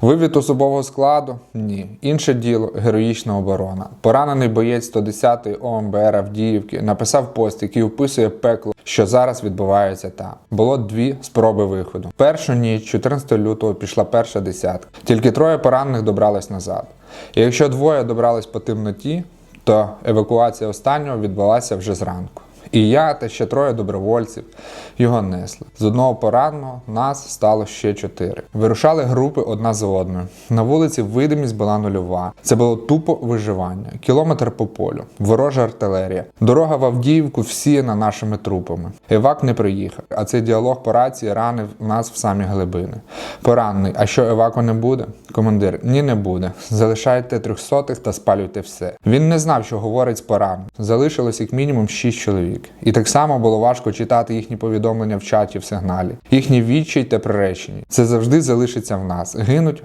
Вивід особового складу? Ні. Інше діло героїчна оборона. Поранений боєць 110-ї ОМБР Авдіївки написав пост, який описує пекло, що зараз відбувається там. Було дві спроби виходу. Першу ніч, 14 лютого, пішла перша десятка. Тільки троє поранених добрались назад. І якщо двоє добрались по темноті, то евакуація останнього відбулася вже зранку. І я та ще троє добровольців його несли. З одного пораненого нас стало ще чотири. Вирушали групи одна за одною. На вулиці видимість була нульова. Це було тупо виживання. Кілометр по полю, ворожа артилерія. Дорога в Авдіївку всіяна нашими трупами. Евак не приїхав, а цей діалог по рації ранив нас в самі глибини. Поранений, а що еваку не буде? Командир, ні, не буде. Залишайте трьохсотих та спалюйте все. Він не знав, що говорить з пораненим. Залишилось як мінімум шість чоловік. І так само було важко читати їхні повідомлення в чаті в сигналі. Їхні відчай та приречені. Це завжди залишиться в нас. Гинуть